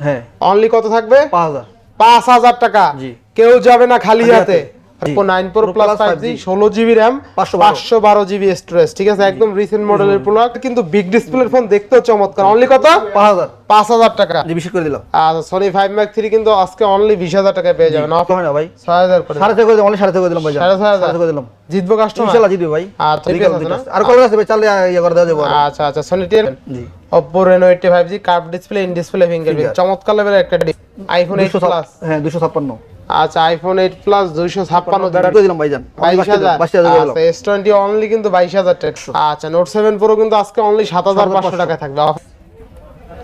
হ্যাঁ। অনলি কত থাকবে? পাঁচ হাজার। পাঁচ হাজার টাকা। জি। কেউ যাবে না খালি হাতে। Oppo 9 Pro Pro Plus Plus 5G 5G 16 GB RAM 512 পাঁচশো বারো। জিবি স্টোরেজ ঠিক আছে? একদম রিসেন্ট মডেলের প্রোডাক্ট কিন্তু বিগ ডিসপ্লের ফোন দেখতেও চমৎকার। অনলি কত? পাঁচ হাজার। পাঁচ হাজার টাকা। জি বিশেষ করে দিলাম আর সোনি ফাইভ ম্যাক থ্রি কিন্তু আজকে অনলি বিশ হাজার টাকায় পেয়ে যাবেন। অফ হয় না ভাই? ছয় হাজার করে। সাড়ে করে অনলি সাড়ে করে দিলাম ভাই সাড়ে ছয় হাজার। করে দিলাম। জিতবো কাস্টমার ইনশাল্লাহ জিতবে ভাই। আচ্ছা, ঠিক আছে না? আর কল আছে ভাই চালে ইয়ে করে দেওয়া যাবে আচ্ছা আচ্ছা সোনি জি। Oppo Reno 85G curve display in display fingerprint চমৎকার লেভেলের একটা আইফোন 8 দুশো প্লাস হ্যাঁ দুশো ছাপ্পান্ন। আচ্ছা আইফোন 8 প্লাস 256 ব্যাটারি দিলাম। ভাইজান। বাইশ হাজার। বাইশ হাজার করে দিলাম আচ্ছা অনলি কিন্তু বাইশ হাজার টাকা আচ্ছা নোট সেভেন প্রো কিন্তু আজকে অনলি সাত হাজার পাঁচশো টাকা থাকবে।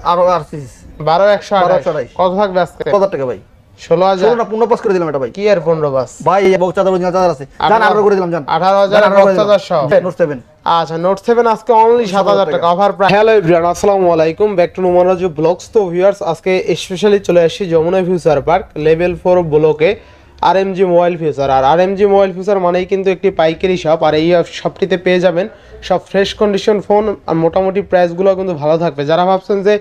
আরও আর সিরিজ বারো একশো বারো আঠাশ। একশো আঠাশ। কত থাকবে আজকে? টাকা ভাই? ষোলো হাজার। ষোলোটা পূর্ণ পাস করে দিলাম এটা ভাই। কি আর পনেরো বাস ভাই এবং চাদর চাদর আছে। জান আঠারো- আঠারো করে দিলাম জান। আঠারো হাজার জান, আঠারো করে দশ হাজার সহ। দিলাম। নোট সেভেন আচ্ছা নোট সেভেন আজকে অনলি সাত হাজার টাকা অফার প্রাইস হ্যালো এভরিওয়ান আসসালামু আলাইকুম। ব্যাক টু নোমারাজু ব্লগস তো ভিউয়ার্স আজকে স্পেশালি চলে আসছি Jamuna future park level four ব্লকে R M G mobile future আর R M G mobile future মানেই কিন্তু একটি পাইকারি শপ আর এই শপটিতে পেয়ে যাবেন সব ফ্রেশ কন্ডিশন ফোন আর মোটামুটি প্রাইসগুলো কিন্তু ভালো থাকবে। যারা ভাবছেন যে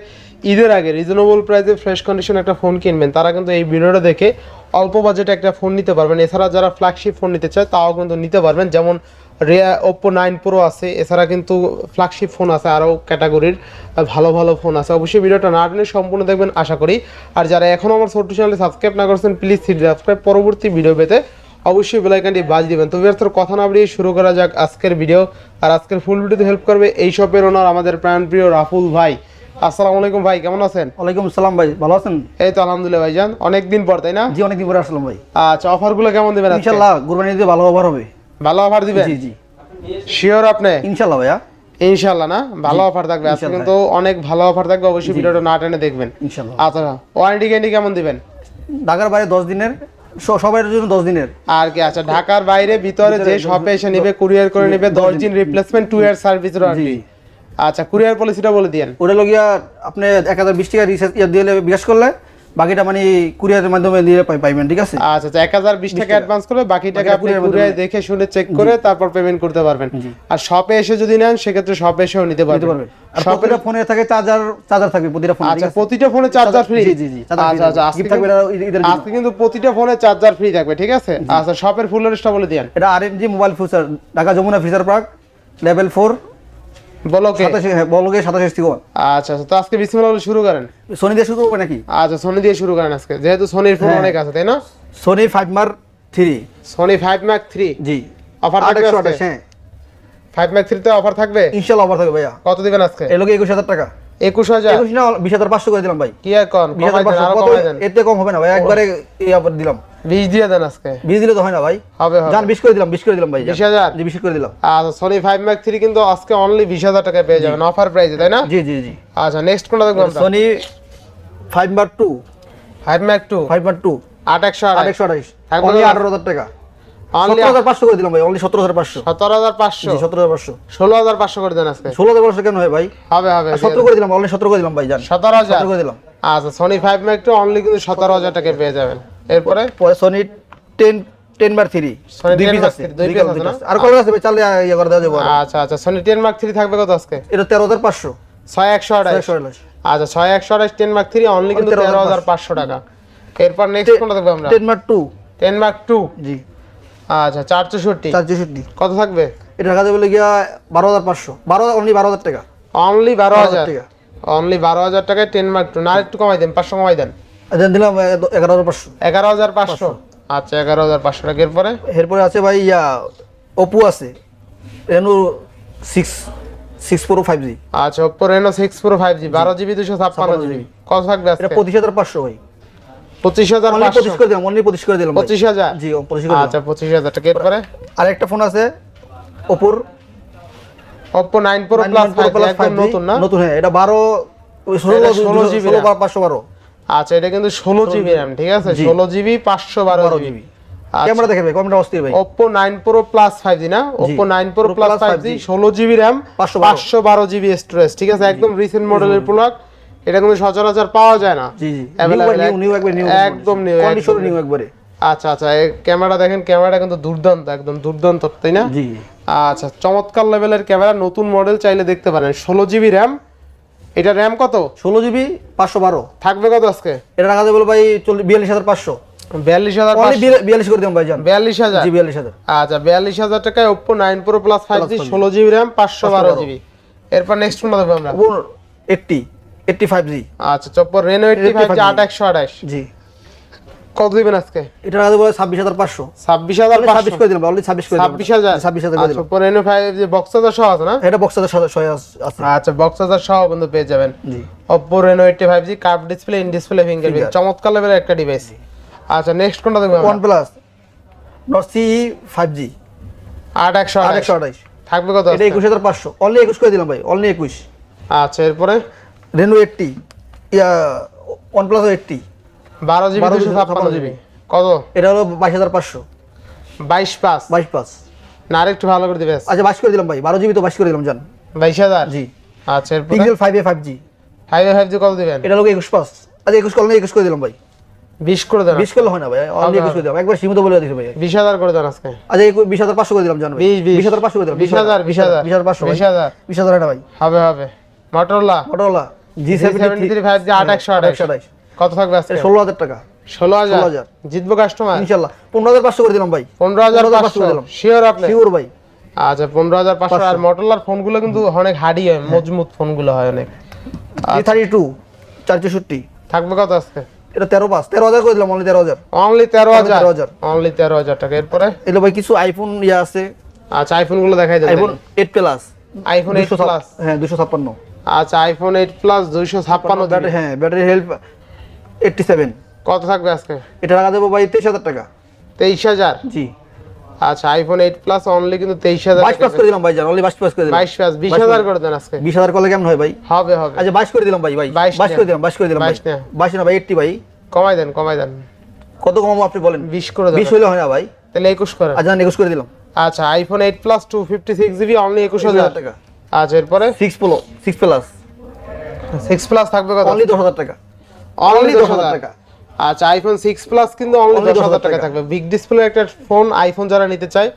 ঈদের আগে রিজনেবল প্রাইসে ফ্রেশ কন্ডিশন একটা ফোন কিনবেন তারা কিন্তু এই ভিডিওটা দেখে অল্প বাজেটে একটা ফোন নিতে পারবেন। এছাড়া যারা ফ্ল্যাগশিপ ফোন নিতে চায় তাও কিন্তু নিতে পারবেন। যেমন রিয়া ওপ্পো নাইন প্রো আছে এছাড়া কিন্তু ফ্ল্যাগশিপ ফোন আছে আরও ক্যাটাগরির ভালো ভালো ফোন আছে। অবশ্যই ভিডিওটা না টেনে সম্পূর্ণ দেখবেন আশা করি। আর যারা এখনও আমার ছোট্ট চ্যানেলে সাবস্ক্রাইব না করছেন প্লিজ সাবস্ক্রাইব পরবর্তী ভিডিও পেতে অবশ্যই বেলাইকানটি বাজ দিবেন। তো ভিউয়ার্স, কথা না বাড়িয়ে শুরু করা যাক আজকের ভিডিও আর আজকের ফুল ভিডিওতে হেল্প করবে এই শপের ওনার আমাদের প্রাণপ্রিয় রাফুল ভাই। আসসালামু আলাইকুম ভাই কেমন আছেন? ওয়ালাইকুম আসসালাম ভাই ভালো আছেন? এই তো আলহামদুলিল্লাহ ভাইজান অনেক দিন পর তাই না? জি অনেকদিন পরে আসলাম ভাই। আচ্ছা অফারগুলো কেমন দিবেন আজকে? ইনশাল্লাহ কুরবানি দিতে ভালো অফার হবে। ভালো অফার দিবেন? জি জি। শিওর আপনি? ইনশাল্লাহ ভাইয়া। ইনশাল্লাহ না? ভালো অফার থাকবে। আজকে কিন্তু অনেক ভালো অফার থাকবে। অবশ্যই ভিডিওটা না টেনে দেখবেন। ইনশাল্লাহ। আচ্ছা ওয়ারেন্টি গ্যারান্টি কেমন দিবেন? ঢাকার বাইরে দশ দিনের। স- সবার জন্য দশ দিনের। আর কি আচ্ছা ঢাকার বাইরে ভিতরে যে শপে এসে নেবে কুরিয়ার করে নেবে দশ দিন। Replacement two year service warranty আচ্ছা কুরিয়ার পলিসিটা বলে দিয়েন। ওটা লগিয়া আপনি এক হাজার বিশ টাকা রিচার্জ দিয়ে বিকাশ করলে। বাকিটা মানে কুরিয়ারের মাধ্যমে দিয়ে পাইবেন ঠিক আছে? আচ্ছা আচ্ছা এক হাজার বিশ টাকা অ্যাডভান্স করবে বাকি টাকা আপনি কুরিয়ার দেখে শুনে চেক করে তারপর পেমেন্ট করতে পারবেন। আর শপে এসে যদি নেন সেক্ষেত্রে শপে এসেও নিতে পারবেন। ফোনে থাকে চার্জার চার্জার থাকবে প্রতিটা ফোনে আচ্ছা প্রতিটা ফোনে চার্জার ফ্রি জি জি জি আচ্ছা আচ্ছা আজকে থাকবে আজকে কিন্তু প্রতিটা ফোনে চার্জার ফ্রি থাকবে ঠিক আছে? আচ্ছা শপের ফুল লিস্টটা বলে দিন এটা RMG mobile future Dhaka Jamuna future park level 4 বলকে? 27 হ্যাঁ, আচ্ছা আচ্ছা তো আজকে বিসমিল্লাহ শুরু করেন। সোনি দিয়ে শুরু করবে নাকি? আচ্ছা সোনি দিয়ে শুরু করেন আজকে। যেহেতু সোনির ফোন হ্যাঁ। অনেক আছে তাই না? সোনি 5 মার্ক 3 সোনি 5 মার্ক 3 জি। অফার থাকবে হ্যাঁ। 5 মার্ক 3 তে অফার থাকবে? ইনশাআল্লাহ অফার থাকবে ভাইয়া। কত দিবেন আজকে? এর লগে 21000 টাকা। একুশ হাজার। একুশ না বিশ হাজার পাঁচশো করে দিলাম ভাই। কি বিশ হাজার পাঁচশো এতে কম হবে না ভাই একবারে দিলাম। বিশ দিয়ে দেন আজকে। বিশ দিলে তো হয় না ভাই। হবে জান বিশ করে দিলাম বিশ করে দিলাম ভাই বিশ হাজার? জি বিশ করে দিলাম। আচ্ছা সোনি ফাইভ ম্যাক থ্রি কিন্তু আজকে অনলি বিশ হাজার টাকায় পেয়ে যাবেন অফার প্রাইসে তাই না? জি জি জি। আচ্ছা নেক্সট কোনটা দেখব আমরা? Five mark two five mark two five mark two আট একশো আট একশো তো? আঠারো হাজার টাকা। পাঁচশো করে দিলাম ভাই অনলি সতেরো হাজার পাঁচশো। সতেরো হাজার পাঁচশো? সতেরো হাজার পাঁচশো। ষোলো হাজার পাঁচশো করে দেন আজকে। ষোলো হাজার পাঁচশো কেন হয় ভাই? হবে হবে সতেরো করে দিলাম অনলি সতেরো করে দিলাম ভাই জান। সতেরো হাজার? করে দিলাম। আচ্ছা সোনি ফাইভ ম্যাক অনলি কিন্তু সতেরো হাজার টাকায় পেয়ে যাবেন। এরপরে? পরে সোনি টেন টেন বার থ্রি দুই পিস আছে দুই দুই আছে না? আর কত আছে ভাই চালে ইয়ে করে দেওয়া যাব আচ্ছা আচ্ছা সোনি টেন মার্ক থ্রি থাকবে কত আজকে? এটা তেরো হাজার পাঁচশো। ছয় একশো আঠাশ। আচ্ছা ছয় একশো আঠাশ টেন মার্ক থ্রি অনলি কিন্তু তেরো হাজার পাঁচশো। টাকা। এরপর নেক্সট কোনটা দেখব আমরা? Ten mark two ten mark two জি। আচ্ছা চার চৌষট্টি চার চৌষট্টি কত থাকবে? এটা টাকা দেবে গিয়া বারো হাজার পাঁচশো। বারো অনলি বারো হাজার টাকা। অনলি বারো হাজার। টাকা। অনলি বারো হাজার টাকায় টেন মার্ক টু না একটু কমাই দেন পাঁচশো কমাই দেন। আচ্ছা দিলাম এগারো হাজার পাঁচশো। এগারো হাজার পাঁচশো। আচ্ছা এগারো হাজার পাঁচশো টাকা। এরপরে? এরপরে আছে ভাই ইয়া ওপো আছে। Reno six six pro five G আচ্ছা Oppo Reno six pro five G বারো জিবি দুশো ছাপ্পান্ন জিবি। কত থাকবে পঁচিশ হাজার পাঁচশো ভাই। পঁচিশ হাজার পাঁচশো। পঁচিশ করে দিলাম অনলি পঁচিশ করে দিলাম পঁচিশ হাজার? জি পঁচিশ আচ্ছা পঁচিশ হাজার টাকা। এরপরে? আর ফোন আছে ওপোর ওপো নাইন প্রো প্লাস একদম নতুন না? নতুন হ্যাঁ এটা বারো ষোলো এটা 16 GB ষোলো RAM। পাঁচশো বারো। আচ্ছা এটা কিন্তু ষোলো জিবি র্যাম ঠিক আছে? ষোলো জিবি পাঁচশো বারো বারো জিবি জিবি ক্যামেরা দেখে ভাই ক্যামেরা অস্থির ভাই। Oppo nine pro plus five G না? Oppo nine pro Pro plus Plus five G 5G ষোলো জিবি র্যাম 512 পাঁচশো বারো জিবি স্টোরেজ ঠিক আছে? একদম রিসেন্ট মডেলের প্রোডাক্ট এটা কিন্তু সচরাচর পাওয়া যায় না। একদম নিউ একবারে। আচ্ছা আচ্ছা এই ক্যামেরা দেখেন ক্যামেরাটা কিন্তু দুর্দান্ত একদম দুর্দান্ত তাই না? জি আচ্ছা চমৎকার লেভেলের ক্যামেরা নতুন মডেল চাইলে দেখতে পারেন। ষোলো জিবি র্যাম এটা র্যাম কত? ষোলো জিবি পাঁচশো বারো। থাকবে কত আজকে? এটা টাকা দেবো ভাই বিয়াল্লিশ হাজার পাঁচশো। বিয়াল্লিশ হাজার বিয়াল্লিশ করে বিয়াল্লিশ হাজার? বিয়াল্লিশ হাজার। আচ্ছা বিয়াল্লিশ হাজার টাকায় nine pro plus five G ষোলো জিবি র্যাম পাঁচশো বারো জিবি এরপর নেক্সট কোনটা দেবো আমরা। এইটটি এইটটি ফাইভ জি আচ্ছা ফাইভ জি 85 আট একশো জি। কত দিবেন আজকে? এটা হাজার পাঁচশো। ছাব্বিশ হাজার ছাব্বিশ করে দিলাম অলরেডি ছাব্বিশ করে দিলাম। ছাব্বিশ হাজার? ছাব্বিশ হাজার করে আচ্ছা দিলাম। রেনো ফাইভ যে বক্স হাজার সহ আছে না? এটা ছয় আছে। আচ্ছা বক্স সহ কিন্তু পেয়ে যাবেন। জি। Eighty five G curve display in display fingerprint চমৎকার লেভেলের একটা ডিভাইস আচ্ছা নেক্সট কোনটা একশো আট একশো আঠাইশ থাকবে কত এটা আজকে? একুশ হাজার পাঁচশো। অনলি একুশ করে দিলাম ভাই অনলি একুশ। আচ্ছা এরপরে? রেনো এইটটি ইয়া ওয়ান প্লাস এইটটি বারো জিবি 12 দুশো ছাপ্পান্ন জিবি। কত? এটা হলো বাইশ হাজার পাঁচশো। বাইশ পাঁচ। বাইশ পাঁচ। না আরেকটু ভালো করে দিবে। আচ্ছা বাইশ করে দিলাম ভাই। বারো জিবি তো বাইশ করে দিলাম জান। বাইশ হাজার? জি। আচ্ছা Pixel five A five G five A five G কত দিবেন? এটা লোক একুশ পাঁচ। আচ্ছা একুশ করলে একুশ করে দিলাম ভাই। বিশ করে দেন বিশ করলে হয় না ভাই। অনলি একুশ করে দিলাম। একবার সীমিত বলে দিচ্ছি ভাই। বিশ হাজার করে দেন আজকে। আচ্ছা বিশ হাজার পাঁচশো করে দিলাম জান বিশ, বিশ। হাজার পাঁচশো করে দিলাম। বিশ হাজার, বিশ হাজার। বিশ হাজার পাঁচশো বিশ হাজার। বিশ হাজার এটা ভাই। হবে হবে। Motorola Motorola G seventy three five G আট একশো আঠাশ কত থাকবে আজকে? ষোলো হাজার টাকা। ষোলো হাজার? 16,000 জিতবো কাস্টমার ইনশাল্লাহ। পনেরো হাজার পাঁচশো করে দিলাম ভাই। পনেরো হাজার পাঁচশো? দিলাম। শিওর আপনি? শিওর ভাই। আচ্ছা পনেরো হাজার পাঁচশো। আর মোটরলার ফোনগুলো কিন্তু অনেক হার্ডি হয় মজবুত ফোনগুলো হয় অনেক। থার্টি টু চারচৌষট্টি। থাকবে কত আজকে? এটা তেরো পাঁচ তেরো হাজার করে দিলাম অনলি তেরো হাজার। অনলি তেরো হাজার? 13,000 অনলি তেরো হাজার টাকা। এরপরে? এগুলো ভাই কিছু আইফোন ইয়ে আছে। আচ্ছা আইফোনগুলো দেখাই দেন। IPhone eight plus iPhone eight plus হ্যাঁ দুশো ছাপ্পান্ন। আচ্ছা আইফোন এইট প্লাস দুইশো ছাপ্পান্ন ব্যাটারি হ্যাঁ ব্যাটারি হেল্প এইটটি সেভেন কত থাকবে আজকে? এটা টাকা দেবো ভাই তেইশ হাজার টাকা। তেইশ হাজার? জি। আচ্ছা আইফোন এইট প্লাস অনলি কিন্তু তেইশ হাজার বাইশ পাস করে দিলাম ভাই জান অনলি বাইশ পাস করে দিলাম। বাইশ পাঁচ বিশ হাজার করে দেন আজকে। বিশ হাজার করলে কেমন হয় ভাই? হবে হবে। আচ্ছা বাইশ করে দিলাম ভাই ভাই। 22 বাইশ করে দিলাম বাইশ করে দিলাম 22 না। বাইশ না ভাই এইটটি ভাই। কমাই দেন কমাই দেন। কত কমাবো আপনি বলেন? বিশ করে দেন। বিশ হইলে হয় না ভাই। তাহলে একুশ করে। আচ্ছা একুশ করে দিলাম। আচ্ছা iPhone eight plus two fifty six GB only একুশ একুশ হাজার হাজার টাকা। আচ্ছা এরপরে six pro six plus six plus থাকবে কত? অনলি দশ হাজার টাকা। অনলি দশ 10,000 হাজার। টাকা। আচ্ছা আইফোন সিক্স প্লাস কিন্তু অনলি দশ হাজার 10,000 টাকা। থাকবে। বিগ ডিসপ্লে একটা ফোন আইফোন যারা নিতে চায়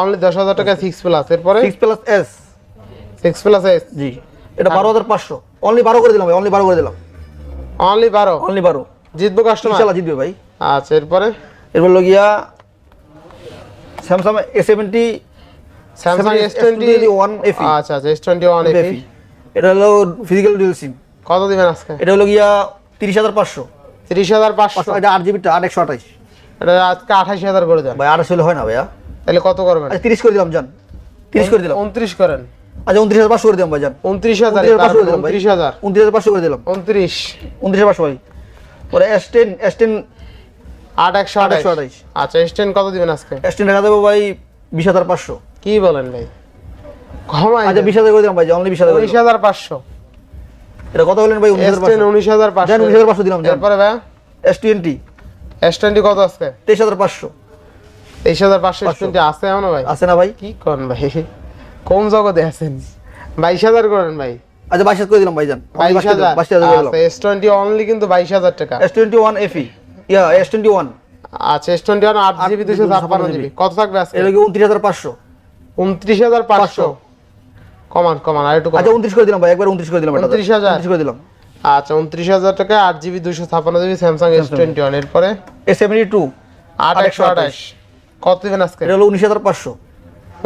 অনলি দশ হাজার টাকা সিক্স প্লাস এরপরে? Six plus S six plus S জি এটা বারো হাজার পাঁচশো। অনলি বারো করে দিলাম ভাই অনলি বারো করে দিলাম। অনলি বারো? অনলি বারো। জিতবো কাস্টমার ইনশাল্লাহ জিতবে ভাই। আচ্ছা এরপরে? এরপর হলো গিয়া Samsung A seventy Samsung S twenty আচ্ছা আচ্ছা এস টোয়েন্টি এটা হলো ফিজিক্যাল ডুয়েল সিম কত দিবেন আজকে? এটা হলো গিয়া তিরিশ হাজার পাঁচশো। তিরিশ হাজার পাঁচশো? পাঁচশো এটা আট জিবিটা আট একশো আঠাইশ এটা আজকে আঠাশ হাজার করে দেন। ভাই আঠাশ হলে হয় না ভাইয়া। তাহলে কত করবেন? আচ্ছা তিরিশ করে দিলাম জান। তিরিশ করে দিলাম। উনত্রিশ করেন। আচ্ছা উনত্রিশ হাজার পাঁচশো করে দিলাম ভাই জান। উনত্রিশ হাজার উনত্রিশ হাজার পাঁচশো করে দিলাম ভাই। উনত্রিশ হাজার। উনত্রিশ হাজার পাঁচশো করে দিলাম। উনত্রিশ। উনত্রিশ হাজার পাঁচশো ভাই। পরে এস টেন এস টেন আট একশো আট আঠাশ একশো আঠাইশ আচ্ছা এস টেন কত দিবেন আজকে? এস টেন টাকা দেবো ভাই বিশ হাজার পাঁচশো। কি বলেন ভাই? কমাই আচ্ছা বিশ হাজার করে দিলাম ভাই অনলি বিশ হাজার উনিশ হাজার পাঁচশো। এটা কত বললেন ভাই উনিশ হাজার পাঁচশো? উনিশ হাজার পাঁচশো। দিলাম জান এরপরে ভাই? এস টোয়েন্টি এস টোয়েন্টি কত আজকে? তেইশ হাজার পাঁচশো। তেইশ হাজার পাঁচশো এস। টোয়েন্টি আছে এখনও ভাই? আছে না ভাই? কি করেন ভাই? কোন জগতে আছেন? বাইশ হাজার করেন ভাই। আচ্ছা বাইশ হাজার করে দিলাম ভাই জান বাইশ হাজার বাইশ হাজার। এস টোয়েন্টি অনলি কিন্তু বাইশ হাজার টাকা। এস টোয়েন্টি ওয়ান এফি ইয়া এস টোয়েন্টি ওয়ান আচ্ছা এস টোয়েন্টি ওয়ান আট জিবি জিবি দুশো ছাপ্পান্ন 256 জিবি। কত থাকবে আজকে? এটা কি উনত্রিশ হাজার পাঁচশো? উনত্রিশ হাজার পাঁচশো। কমান কমান আর একটু আচ্ছা উনত্রিশ করে দিলাম ভাই একবার উনত্রিশ করে দিলাম এটা 29,000 উনত্রিশ করে দিলাম। আচ্ছা উনত্রিশ হাজার টাকা আট জিবি দুশো ছাপ্পান্ন GB Samsung S twenty one এরপরে? এ সেভেন্টি টু আট একশো আঠাশ। কত দিবেন আজকে এটা হলো উনিশ হাজার পাঁচশো।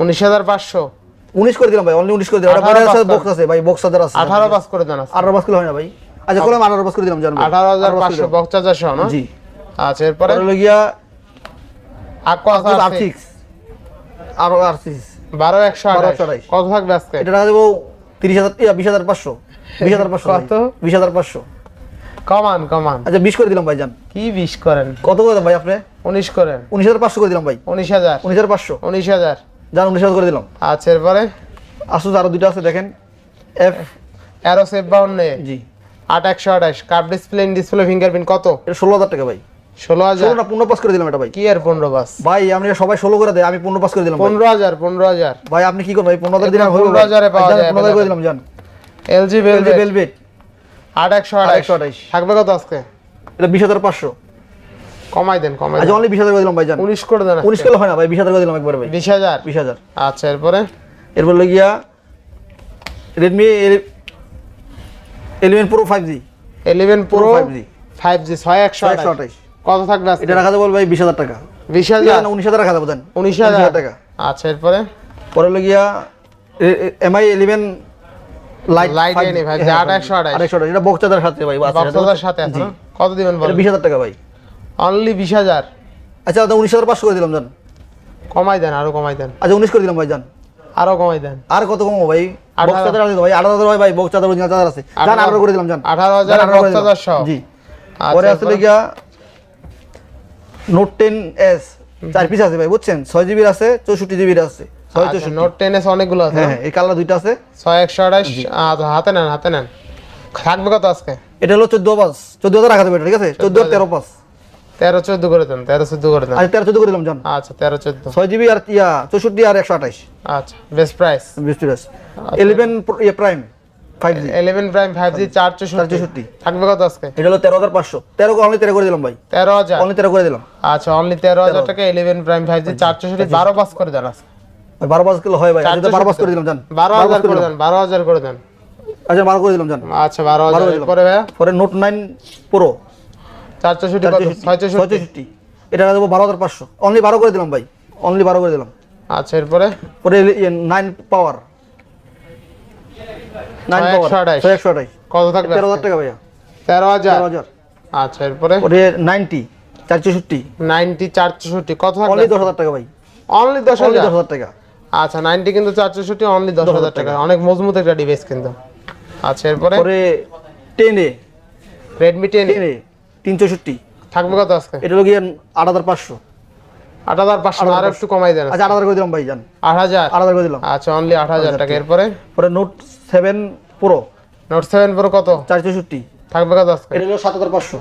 উনিশ হাজার পাঁচশো। উনিশ করে দিলাম ভাই অনলি উনিশ করে দিলাম। এটা 18 বাইরের বক্স আছে ভাই বক্স হাজার আছে। আঠারো পাস করে দেন আঠারো পাঁচ কিলো হয় না ভাই। আচ্ছা করলাম আঠারো পাঁচ করে দিলাম জান। আঠারো হাজার পাঁচশো বক্স চার্জার সহ না? জি। আচ্ছা এরপরে? হলো গিয়া আর। সিক্স আরও আর সিক্স বারো একশো কত থাকবে আজকে? এটা টাকা দেবো তিরিশ হাজার বিশ হাজার পাঁচশো। বিশ হাজার পাঁচশো কত? বিশ হাজার পাঁচশো। কমান কমান। আচ্ছা বিশ করে দিলাম ভাই কি বিশ করেন? কত করে দেন ভাই আপনি? উনিশ করেন। উনিশ হাজার পাঁচশো করে দিলাম ভাই। উনিশ হাজার। উনিশ হাজার পাঁচশো। উনিশ হাজার। জান উনিশ হাজার করে দিলাম। আচ্ছা এরপরে? আরও আছে দেখেন। এফ বাউন্ন। জি। আট একশো আঠাশ। ডিসপ্লে ডিসপ্লে ফিঙ্গারপ্রিন্ট কত? এটা ষোলো হাজার টাকা ভাই। ষোলো হাজার। পনেরো পাস করে দিলাম এটা ভাই। কি আর পনেরো ভাই আমি সবাই ষোলো করে দেয় আমি পনেরো পাস করে দিলাম পনেরো হাজার পনেরো হাজার। ভাই আপনি কি করবেন? ভাই পনেরো হাজার দিন এগুলো 15,000 পাওয়া যায় পনেরো হাজার করে দিলাম জান। এলজি ভেলভেট ভেলভেট ভেলভেট আট একশো একশো আঠাইশ থাকবে কত আজকে? এটা বিশ হাজার পাঁচশো। কমাই দেন কমাই আচ্ছা অনলি বিশ হাজার করে দিলাম ভাই জান। উনিশ করে দেন উনিশ হয় না ভাই বিশ হাজার করে দিলাম একবার ভাই। বিশ হাজার? বিশ হাজার। আচ্ছা এরপরে? এরপর গিয়া Redmi eleven pro five G eleven pro 5G five G ছয় একশো আঠাশ। কত থাকবে এটা রাখা যাবে ভাই বিশ হাজার টাকা। বিশ হাজার? উনিশ হাজার রাখা যাবে দেন। উনিশ হাজার? টাকা। আচ্ছা এরপরে? পরে হলো গিয়া Mi eleven lite Lite ANA ভাই, যে 828 এটা বক্সাদার সাথে ভাই আছে, সাথে আছে কত দিবেন বলেন? বিশ হাজার টাকা ভাই। অনলি বিশ হাজার। আচ্ছা দাদা উনিশ হাজার পাঁচশো করে দিলাম জান কমাই দেন আরও কমাই দেন। আচ্ছা উনিশ করে দিলাম ভাই জান আরও কমাই দেন। আর কত কমো ভাই? আঠারো। আছে ভাই আঠারো হাজার ভাই ভাই আছে। জান করে দিলাম জান সহ। জি। পরে আসলে গিয়া নোট টেন এস চার পিস আছে ভাই বুঝছেন? ছয় জিবির আছে চৌষট্টি জিবির আছে। ছয় আচ্ছা, চৌষট্টি। নোট টেন এস অনেকগুলো আছে হ্যাঁ এই কালার দুইটা আছে। ছয় একশো আঠাশ আচ্ছা, হাতে নেন হাতে নেন। থাকবে কত আজকে? এটা হলো চোদ্দ পাঁচ চোদ্দ হাজার রাখা ঠিক আছে? চোদ্দ আর তেরো পাঁচ। তেরো চোদ্দ করে দেন তেরো চোদ্দ করে দেন। তেরো চোদ্দ করে দিলাম জান। আচ্ছা তেরো চোদ্দ। ছয় জিবি আর ইয়া চৌষট্টি আর একশো আঠাশ। আচ্ছা বেস্ট প্রাইস বিশ ইলেভেন ইয়ে prime five G eleven prime 464 থাকবে কত আজকে? এটা হলো অনলি করে দিলাম ভাই। তেরো হাজার? অনলি তেরো করে দিলাম। আচ্ছা অনলি তেরো হাজার টাকা ইলেভেন প্রাইম ফাইভ জি চার চৌষট্টি বারো পাস করে দেন আজকে। কিলো হয় ভাই। আচ্ছা করে দিলাম জান। দেন করে দেন। আচ্ছা বারো করে দিলাম জান। আচ্ছা। পরে নোট প্রো কত? এটা দেবো অনলি বারো করে দিলাম ভাই। অনলি বারো করে দিলাম। আচ্ছা এরপরে? পরে নাইন পাওয়ার নাইন ছয় পাওয়ার একশো আঠাশ। ছয় একশো আঠাশ কত থাকবে তেরো হাজার টাকা ভাইয়া। তেরো হাজার? আচ্ছা এরপরে? নাইনটি চার চৌষট্টি নাইনটি চার চৌষট্টি কত থাকবে? দশ হাজার টাকা ভাই। অনলি দশ অনলি হাজার? দশ হাজার টাকা। আচ্ছা নাইনটি কিন্তু চার চৌষট্টি অনলি দশ হাজার টাকা। অনেক মজবুত একটা ডিভাইস কিন্তু। আচ্ছা এরপরে? পরে টেনে রেডমি টেন টেনে তিন চৌষট্টি থাকবে কত আজকে? এটা হলো গিয়ে আট হাজার পাঁচশো। আট হাজার পাঁচশো আর একটু কমাই দেন। আচ্ছা আট হাজার করে দিলাম ভাই আট হাজার? আট হাজার করে দিলাম। আচ্ছা অনলি আট হাজার টাকা। এরপরে? পরে note seven pro note seven pro কত? চার চৌষট্টি। থাকবে কত আজকে? এটা হলো সাত হাজার পাঁচশো।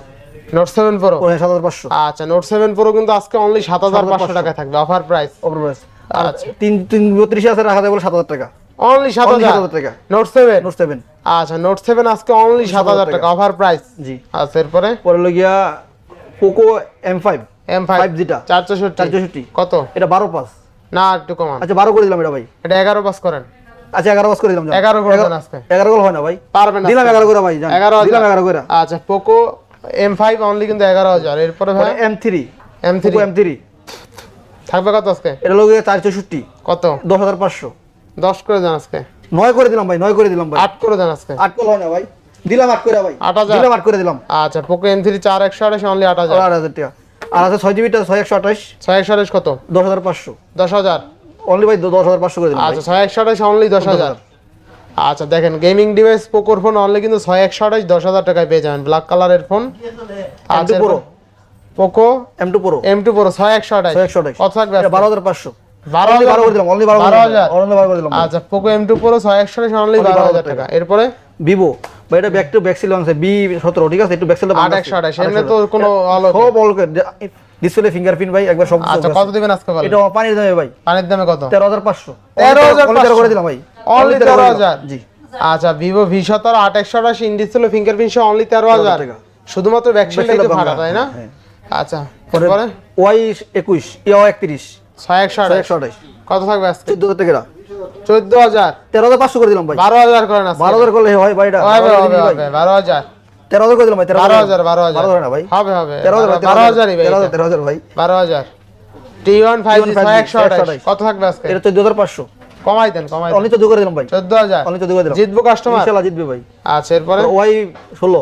নোট সেভেন প্রো সাত হাজার পাঁচশো। আচ্ছা নোট সেভেন প্রো কিন্তু আজকে অনলি সাত হাজার পাঁচশো টাকা থাকবে অফার প্রাইস ওপর প্রাইস আচ্ছা। তিন তিন বত্রিশ আছে রাখা যাবে সাত হাজার টাকা। অনলি সাত হাজার? টাকা। নোট সেভেন নোট সেভেন আচ্ছা নোট সেভেন আজকে অনলি সাত হাজার টাকা অফার প্রাইস জি। আচ্ছা এরপরে? পরে গিয়া Poco M five M five five জিটা চার চৌষট্টি চার চৌষট্টি কত? এটা বারো পাস না একটু কমান। আচ্ছা বারো করে দিলাম এটা ভাই। এটা এগারো পাস করেন। আচ্ছা এগারো পাস করে দিলাম যান। এগারো করে দেন আজকে। এগারো করে হয় না ভাই। পারবেন দিলাম এগারো করে ভাই জান। দিলাম এগারো করে। আচ্ছা পোকো এম ফাইভ অনলি কিন্তু এগারো হাজার। এরপরে ভাই? M three M three Poco M থাকবে কত আজকে? এটা চার চৌষট্টি কত? দশ হাজার পাঁচশো। দশ করে দেন আজকে। নয় করে দিলাম ভাই নয় করে দিলাম ভাই। আট করে দেন আজকে। আট করে হয় না ভাই। দিলাম আট করে ভাই। আট হাজার? দিলাম আট করে দিলাম। আচ্ছা পোকো এম থ্রি চার একশো আঠাশ অনলি আট হাজার। আট হাজার টাকা। আর আছে ছয় জিবিটা ছয় একশো আঠাশ। ছয় একশো আঠাশ কত? দশ হাজার পাঁচশো। দশ হাজার? অনলি ভাই দশ হাজার পাঁচশো করে আচ্ছা ছয় একশো আঠাশ অনলি দশ হাজার। আচ্ছা দেখেন গেমিং ডিভাইস পোকোর ফোন অনলি কিন্তু ছয় একশো আঠাশ দশ হাজার টাকায় পেয়ে যাবেন। ব্ল্যাক কালারের ফোন আচ্ছা M2 Poco M two pro M two pro ছয় একশো আঠাশ। ছয় একশো আঠাশ। কত থাকবে বারো হাজার পাঁচশো। বারো হাজার করে দিলাম অনলি বারো বারো হাজার? অনলি বারো করে দিলাম। আচ্ছা পোকো এম টু প্রো ছয় একশো অনলি বারো হাজার টাকা। এরপরে? ভিভো এটা ব্যাক টু ব্যাক সিল আছে বি সতেরো ঠিক আছে? একটু ব্যাক সিল আট একশো আঠাশ এমনি তো কোনো সব অল ডিসপ্লে ফিঙ্গারপ্রিন্ট ভাই একবার সব আচ্ছা কত দিবেন আজকে বলেন? এটা পানির দামে ভাই। পানির দামে কত? তেরো হাজার পাঁচশো। 13,500 তেরো করে দিলাম ভাই। Only তেরো করে 13,000 দিলাম। জি। আচ্ছা ভিভো ভি সতেরো আট একশো আঠাশ ফিঙ্গারপ্রিন্ট সহ অনলি তেরো হাজার টাকা। শুধুমাত্র ভাড়া তাই না? হ্যাঁ। আচ্ছা পরে ওয়াই একুশ একত্রিশ। ছয় একশো একশো আঠাশ। কত থাকবে আজকে? চোদ্দ হাজার টাকা। চোদ্দ হাজার। তেরো হাজার পাঁচশো করে দিলাম ভাই। বারো হাজার করেন আজকে। বারো হাজার করলে হয় ভাই বারো হাজার তেরো হাজার করে দিলাম ভাই তেরো বারো হাজার। বারো হাজার। বারো হাজার ভাই? হবে হবে। তেরো হাজার বারো তেরো হাজার তেরো হাজার ভাই। বারো হাজার। টি ওয়ান ফাইভ T1 ছয় 5G, একশো আঠাশ। 128 কত থাকবে আজকে? এটা চোদ্দ হাজার পাঁচশো। কমাই দেন কমাই অনলি চোদ্দ করে দিলাম ভাই। চোদ্দ হাজার। অনলি চোদ্দ করে দিলাম। জিতবো কাস্টমার ইনশাল্লাহ জিতবে ভাই। আচ্ছা এরপরে? ওয়াই ষোলো।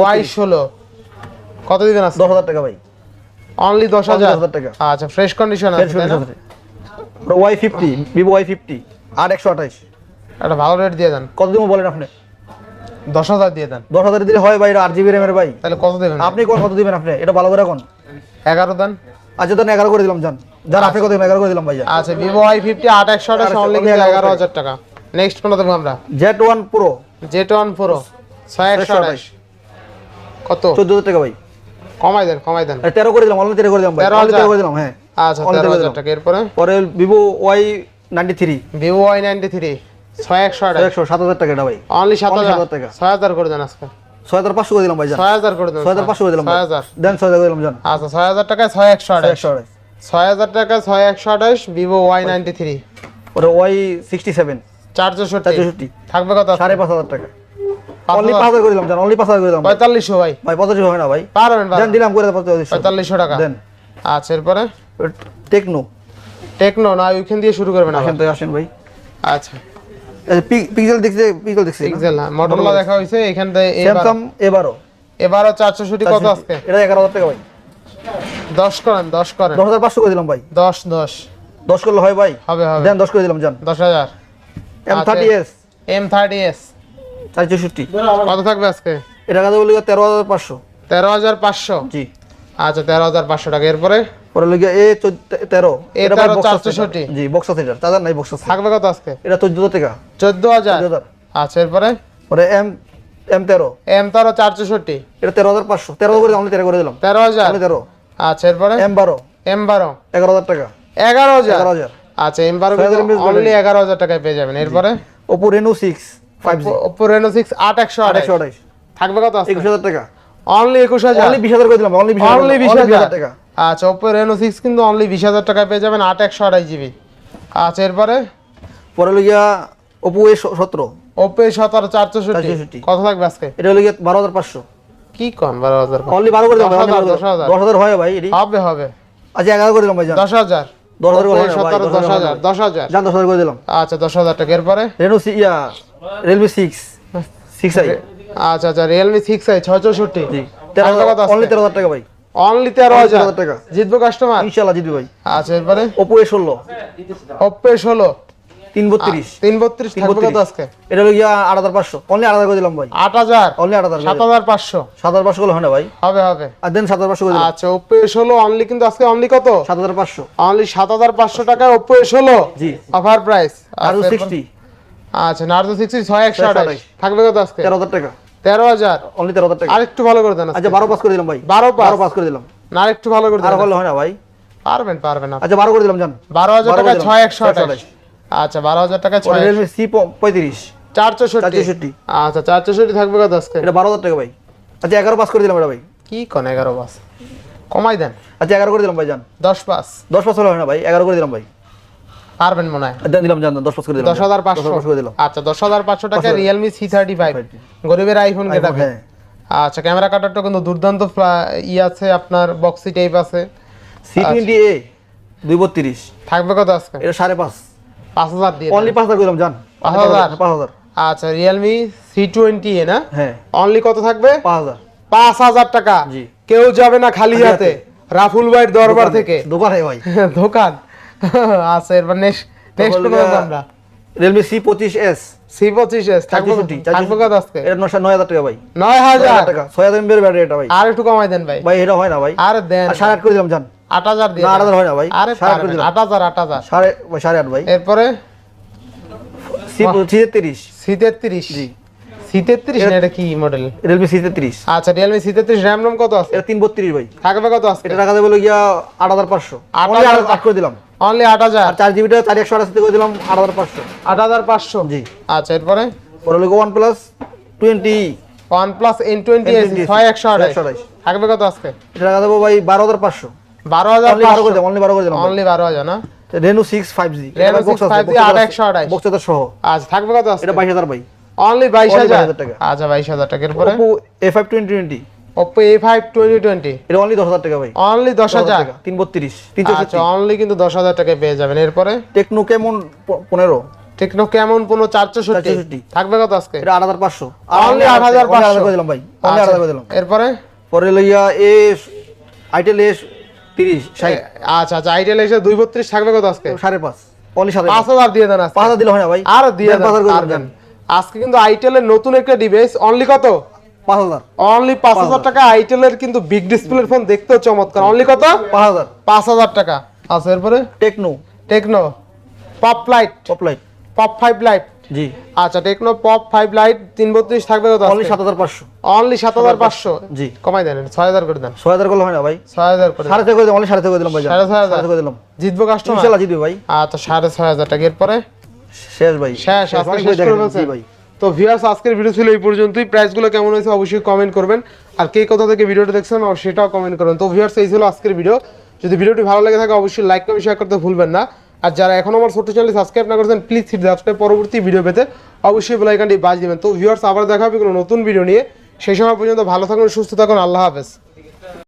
ওয়াই ষোলো। কত দিবেন আজকে? দশ হাজার টাকা ভাই। অনলি দশ Only হাজার? 10,000 টাকা। আচ্ছা ফ্রেশ কন্ডিশন আছে তাই না? Y fifty Vivo Y fifty আট একশো আঠাইশ একটা ভালো রেট দিয়ে দেন। কত দিব বলেন আপনি? দশ হাজার দিয়ে দেন। দশ হাজার দিলে হয় ভাই আট জিবি র্যামের ভাই। তাহলে কত দেবেন? আপনি কোন কত দিবেন আপনি? এটা ভালো করে কোন? এগারো দেন। আচ্ছা তাহলে এগারো করে দিলাম জান জান আপনি কত দিবেন? এগারো করে দিলাম ভাই আচ্ছা ভিভো আই ফিফটি আট একশো আঠাশ আচ্ছা, অনলি 11,000 এগারো হাজার টাকা। নেক্সট কোনটা দেবো আমরা। Z one pro Z one pro ছয় একশো আঠাশ। কত? চোদ্দ হাজার টাকা ভাই। কমাই দেন কমাই দেন। আর তেরো করে দিলাম অনলি তেরো করে দিলাম ভাই। 13,000 Only তেরো করে দিলাম হ্যাঁ। আচ্ছা Only তেরো তেরো হাজার দিলাম। টাকা এরপরে? পরে Vivo Y ninety three Vivo Y ninety three ছয় একশো আঠাশ। একশো সাত হাজার টাকা ভাই। অনলি সাত হাজার। 7,000 টাকা। ছয় হাজার করে দেন আজকে। ছয় হাজার পাঁচশো করে দিলাম ভাই ছয় হাজার করে দেন ছয় হাজার পাঁচশো করে দিলাম ছয় হাজার। দেন ছয় হাজার করে দিলাম আচ্ছা ছয় হাজার টাকায় ছয় একশো আঠাশ। ছয় হাজার টাকা ছয় একশো আঠাশ ভিভো ওয়াই নাইনটি থ্রি পরে ওয়াই সিক্সটি সেভেন থাকবে কত? সাড়ে পাঁচ হাজার টাকা। অনলি 5000 করে দিলাম জান অনলি 5000 করে দিলাম। 4500 ভাই। ভাই 85 হয় না ভাই। পারবেন না দেন দিলাম করে 4500 4500 টাকা। দেন। আচ্ছা এরপরে? টেকনো। টেকনো না ওইখান দিয়ে শুরু করবেন এখন তো আসেন ভাই। আচ্ছা। পিক্সেল দেখছে পিক্সেল দেখছে। পিক্সেল না মডেলটা দেখা হইছে এখান থেকে স্যামসাং এবারও। এবারও 400 কত আজকে? এটা 11000 টাকা ভাই। 10 করেন 10 করেন। 10500 করে দিলাম ভাই। 10 10 10 করলে হয় ভাই। হবে হবে। দেন 10 করে দিলাম জান। 10000 M30s M30s চারচৌষট্টি। কত থাকবে আজকে? এটা কথা বলি তেরো হাজার পাঁচশো। তেরো হাজার পাঁচশো? জি। আচ্ছা তেরো হাজার পাঁচশো টাকা। এরপরে? আচ্ছা, এম এম তেরো। এম এটা তেরো হাজার পাঁচশো। তেরো করে তেরো করে দিলাম। তেরো হাজার? তেরো। আচ্ছা এম বারো। এম বারো। এগারো হাজার টাকা। এগারো হাজার? হাজার। আচ্ছা এম বারো অনলি এগারো হাজার টাকায় পেয়ে যাবেন। এরপরে? ওপো রেনো সিক্স আট একশো আঠাশ। একশো থাকবে কত একুশ হাজার টাকা। অনলি একুশ হাজার। অনলি করে দিলাম অনলি বিশ অনলি টাকা আচ্ছা কিন্তু অনলি টাকায় পেয়ে যাবেন আট একশো আঠাশ জিবি আচ্ছা এরপরে? পরে এ সতেরো। ওপো সতেরো চারশোষট্টি 464 কত থাকবে আজকে? এটা বারো হাজার পাঁচশো। কি কন বারো হাজার? অনলি বারো করে দিলাম দশ ভাই, only হাজার, বারো দশ হাজার। দশ হাজার হয় ভাই এটি? হবে হবে। আচ্ছা এগারো করে দিলাম ভাই জান। দশ হাজার? করে ওপো হয় না ভাই, সতেরো দশ দশ হাজার হাজার দশ হাজার। দশ হাজার করে দিলাম। আচ্ছা দশ হাজার টাকা এরপরে? রেনো ইয়া রিয়েলমি সিক্স সিক্স আই আচ্ছা আচ্ছা রিয়েলমি সিক্স আই ছয় চৌষট্টি। অনলি তেরো হাজার টাকা ভাই। অনলি তেরো হাজার। টাকা। জিতবো কাস্টমার ইনশাল্লাহ জিতবি ভাই। আচ্ছা এরপরে? ওপো এ ষোলো। ওপো ষোলো। তিন বত্রিশ তিন বত্রিশ তিন বত্রিশ। আজকে? এটা হলো গিয়া আট হাজার পাঁচশো। অনলি আট হাজার করে দিলাম ভাই। আট হাজার? অনলি আট হাজার সাত হাজার পাঁচশো। সাত হাজার পাঁচশো হয় না ভাই। হবে হবে। আর দেন সাত হাজার পাঁচশো আচ্ছা ওপো ষোলো অনলি কিন্তু আজকে অনলি কত? সাত হাজার পাঁচশো। অনলি সাত হাজার পাঁচশো টাকায় ওপো ষোলো। জি। অফার প্রাইস আর সিক্সটি আচ্ছা নার্জো সিক্সটি ছয় একশো আঠাশ। থাকবে কত আজকে? তেরো হাজার টাকা। তেরো হাজার? অনলি তেরো হাজার টাকা। আর একটু ভালো করে দেন। আচ্ছা বারো পাস করে দিলাম ভাই। বারো বারো পাস করে দিলাম। না আর একটু ভালো করে দেন। হলে হয় না ভাই। পারবেন পারবেন। আচ্ছা বারো করে দিলাম জান। বারো হাজার টাকা ছয় একশো 628 আঠাশ। আচ্ছা বারো হাজার টাকা ছয় রিয়েলমি সি পঁয়ত্রিশ। চার চৌষট্টি। 464 আচ্ছা চার চৌষট্টি থাকবে কত আজকে? এটা বারো হাজার টাকা ভাই। আচ্ছা এগারো পাস করে দিলাম এটা ভাই। কি কোন এগারো বাস কমাই দেন। আচ্ছা এগারো করে দিলাম ভাই জান। দশ পাস দশ পাস হলে হয় না ভাই এগারো করে দিলাম ভাই। পারবেন মনে হয়। দিলাম জান করে দিলাম। করে দিলাম। আচ্ছা দশ হাজার পাঁচশো টাকা 5,000 গরিবের আইফোন হ্যাঁ। আচ্ছা ক্যামেরা কাটারটা কিন্তু দুর্দান্ত ই আছে আপনার বক্সি টাইপ আছে। সি টোয়েন্টি এ দুই বত্রিশ। থাকবে কত আজকে? এটা সাড়ে পাঁচ। পাঁচ হাজার দিয়ে অনলি করে দিলাম জান। পাঁচ হাজার? পাঁচ হাজার। আচ্ছা না? হ্যাঁ। অনলি কত থাকবে? পাঁচ হাজার। পাঁচ হাজার টাকা। জি। কেউ যাবে না খালি হাতে। রাফুল ভাইয়ের দরবার থেকে। দোকানে ভাই। দোকান? আচ্ছা এরপর নেক্সট নেক্সট কোন আমরা। রিয়েলমি সি পঁচিশ এস সি পঁচিশ এস থাকবে কত আজকে? এটা নশো নয় হাজার টাকা ভাই। নয় হাজার? টাকা। ছয় হাজার এমবির ব্যাটারি এটা ভাই। আর একটু কমাই দেন ভাই। ভাই এটা হয় না ভাই। আর দেন সাড়ে আট করে দিলাম জান। আট হাজার দিয়ে আট হাজার হয় না ভাই। আরে আট হাজার আট হাজার। সাড়ে সাড়ে আট ভাই। এরপরে? সি তেত্রিশ। সি তেত্রিশ? জি। না এটা কি মডেল রিয়েলমি সি তেত্রিশ। আচ্ছা রিয়েলমি সি তেত্রিশ র্যাম রোম কত আছে? এটা তিন বত্রিশ ভাই। থাকবে কত আজকে? এটা টাকা দেবো গিয়া আট হাজার পাঁচশো। আট Only হাজার আট আট করে দিলাম। অনলি আট হাজার। আর চার জিবিটা চার একশো আঠাশি করে দিলাম আট হাজার পাঁচশো। আট হাজার পাঁচশো? জি। আচ্ছা এরপরে? পরে হলো one plus twenty one plus N twenty N20 ছয় একশো আঠাশ। 628 থাকবে কত আজকে? এটা দেবো ভাই বারো হাজার পাঁচশো। বারো হাজার বারো করে দিলাম অনলি বারো করে দিলাম অনলি বারো হাজার না? Reno six five G Reno 6 5G, আট একশো আঠাশ। বক্সটা সহ। আচ্ছা থাকবে কত আজকে? এটা বাইশ হাজার ভাই। অনলি বাইশ হাজার? 22,000 টাকা। আচ্ছা বাইশ হাজার টাকা। এরপরে? A five twenty twenty five twenty twenty এটা অনলি দশ হাজার টাকা ভাই। অনলি দশ হাজার? টাকা তিন বত্রিশ তিন আচ্ছা অনলি কিন্তু দশ হাজার টাকায় পেয়ে যাবেন। এরপরে? টেকনো কেমন প- পনেরো? টেকনো কেমন পনেরো? চারশো সত্তর 464 থাকবে কত আজকে? এটা আট হাজার পাঁচশো। Only 8,500 করে দিলাম ভাই। অনলি আচ্ছা, করে দিলাম। এরপরে? পরে লইয়া এ আইটেল এস তিরিশ ষাট। আচ্ছা আচ্ছা আইডিয়াল এসে দুই বত্রিশ থাকবে কত আজকে? সাড়ে পাঁচ। অনলি সাড়ে পাঁচ হাজার দিয়ে দেন আজকে। পাঁচ হাজার দিলে হয় না ভাই। আর দিয়ে দেন। আজকে কিন্তু আইটেলের নতুন একটা ডিভাইস অনলি কত? অনলি পাঁচ হাজার টাকা আইটেলের কিন্তু বিগ ডিসপ্লের ফোন দেখতেও চমৎকার। অনলি কত? পাঁচ হাজার। পাঁচ হাজার টাকা। আচ্ছা এরপরে? Tecno Tecno Pop lite Pop five lite জি। আচ্ছা টেকনো পপ ফাইভ লাইট তিন বত্রিশ থাকবে কত অনলি সাত হাজার পাঁচশো। অনলি সাত হাজার পাঁচশো? জি। কমাই দেন ছয় হাজার করে দেন। ছয় হাজার করলে হয় না ভাই? ছয় হাজার করে সাড়ে ছয় করে দিলাম অনলি সাড়ে ছয় করে দিলাম ভাই সাড়ে ছয় হাজার? করে দিলাম। জিতবো কাস্টমার ইনশাল্লাহ জিতবে ভাই। আচ্ছা সাড়ে ছয় হাজার টাকা। এরপরে? শেষ ভাই। শেষ আজকে শেষ করে ভাই। তো ভিউয়ার্স আজকের ভিডিও ছিল এই পর্যন্তই। প্রাইসগুলো কেমন হয়েছে অবশ্যই কমেন্ট করবেন। আর কে কোথা থেকে ভিডিওটা দেখছেন সেটাও কমেন্ট করবেন। তো ভিউয়ার্স এই ছিল আজকের ভিডিও যদি ভিডিওটি ভালো লেগে থাকে, অবশ্যই লাইক কমেন্ট শেয়ার করতে ভুলবেন না। আর যারা এখন আমার ছোট্ট চ্যানেল সাবস্ক্রাইব না করেছেন প্লিজ হিট সাবস্ক্রাইব পরবর্তী ভিডিও পেতে। অবশ্যই বেলাইকানটি বাজ দেবেন। তো ভিউয়ার্স আবার দেখা হবে কোনো নতুন ভিডিও নিয়ে। সেই সময় পর্যন্ত ভালো থাকুন, সুস্থ থাকুন। আল্লাহ হাফেজ।